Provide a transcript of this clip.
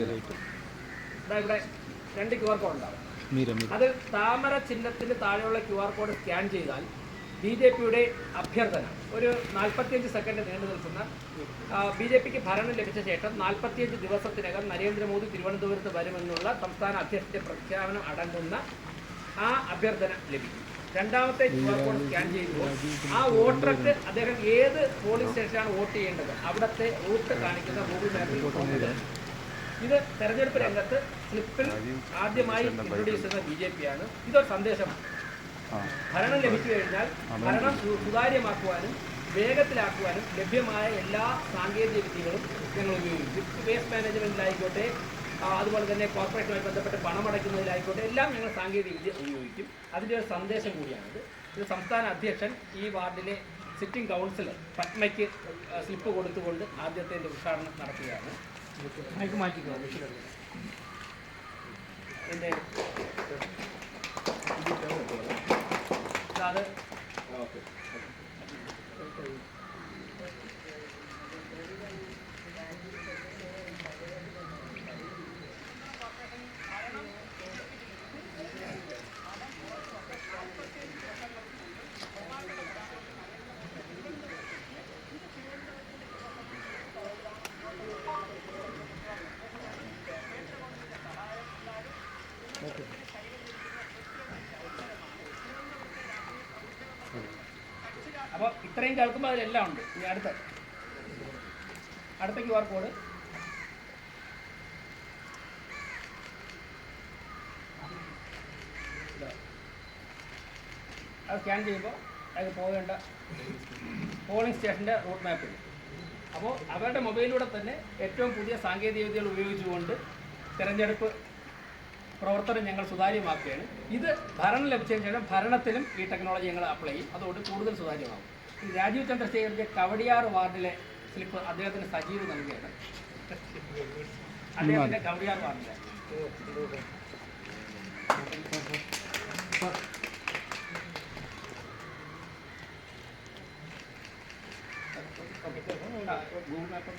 ഇവിടെ രണ്ട് Q R code ഉണ്ടാവും അത് താമര ചിഹ്നത്തിന് താഴെയുള്ള ക്യു ആർ കോഡ് സ്കാൻ ചെയ്താൽ ബി ജെ പിയുടെ അഭ്യർത്ഥന ഒരു നാൽപ്പത്തിയഞ്ച് സെക്കൻഡ് നീണ്ടു നിൽക്കുന്ന ബി ജെ പിക്ക് ഭരണം ലഭിച്ച ശേഷം നാൽപ്പത്തിയഞ്ച് ദിവസത്തിനകം നരേന്ദ്രമോദി തിരുവനന്തപുരത്ത് വരുമെന്നുള്ള സംസ്ഥാന അധ്യക്ഷന്റെ പ്രഖ്യാപനം അടങ്ങുന്ന ആ അഭ്യർത്ഥന ലഭിക്കും. രണ്ടാമത്തെ ക്യു ആർ കോഡ് സ്കാൻ ചെയ്യുമ്പോൾ ആ വോട്ടർക്ക് അദ്ദേഹം ഏത് പോളിംഗ് സ്റ്റേഷനാണ് വോട്ട് ചെയ്യേണ്ടത്? അവിടുത്തെ റൂട്ട് കാണിക്കുന്ന ഗൂഗിൾ മാപ്പിൽ ഇത് തെരഞ്ഞെടുപ്പ് രംഗത്ത് സ്ലിപ്പിൽ ആദ്യമായി ഇൻട്രൊഡ്യൂസ് ചെയ്യുന്ന ബി ജെ പി ആണ് ഇതൊരു സന്ദേശമാണ് ഭരണം ലഭിച്ചു കഴിഞ്ഞാൽ ഭരണം സുതാര്യമാക്കുവാനും വേഗത്തിലാക്കുവാനും ലഭ്യമായ എല്ലാ സാങ്കേതിക വിദ്യകളും ഞങ്ങൾ ഉപയോഗിക്കും. വേസ്റ്റ് മാനേജ്മെന്റിലായിക്കോട്ടെ അതുപോലെ തന്നെ കോർപ്പറേഷനുമായി ബന്ധപ്പെട്ട് പണമടയ്ക്കുന്നതിലായിക്കോട്ടെ എല്ലാം ഞങ്ങൾ സാങ്കേതിക വിദ്യ ഉപയോഗിക്കും. അതിന്റെ ഒരു സന്ദേശം കൂടിയാണിത്. ഇത് സംസ്ഥാന അധ്യക്ഷൻ ഈ വാർഡിലെ സിറ്റിംഗ് കൗൺസിലർ പത്മയ്ക്ക് സ്ലിപ്പ് കൊടുത്തുകൊണ്ട് ആദ്യത്തെ ഉദ്ഘാടനം നടത്തുകയാണ്. മാറ്റിക്കോ എന്റെ അത് അപ്പോൾ ഇത്രയും കേൾക്കുമ്പോൾ അതിലെല്ലാം ഉണ്ട്. ഇനി അടുത്ത. അടുത്ത ക്യു ആർ കോഡ് അത് സ്കാൻ ചെയ്യുമ്പോൾ അത് പോകേണ്ട പോളിംഗ് സ്റ്റേഷന്റെ റൂട്ട് മാപ്പ് അപ്പോൾ അവരുടെ മൊബൈലിലൂടെ തന്നെ ഏറ്റവും പുതിയ സാങ്കേതിക വിദ്യകൾ ഉപയോഗിച്ചുകൊണ്ട് തിരഞ്ഞെടുപ്പ് പ്രവർത്തനം ഞങ്ങൾ സുതാര്യമാക്കുകയാണ്. ഇത് ഭരണം ലഭിച്ചതിന് ശേഷം ഭരണത്തിലും ഈ ടെക്നോളജി ഞങ്ങൾ അപ്ലൈ ചെയ്യും. അതുകൊണ്ട് കൂടുതൽ സുതാര്യമാകും. രാജീവ് ചന്ദ്രശേഖരന്റെ കവടിയാർ വാർഡിലെ സ്ലിപ്പ് അദ്ദേഹത്തിന് സജീവ് നൽകുകയാണ് അദ്ദേഹത്തിന്റെ കവടിയാർ വാർഡിലെ. Google map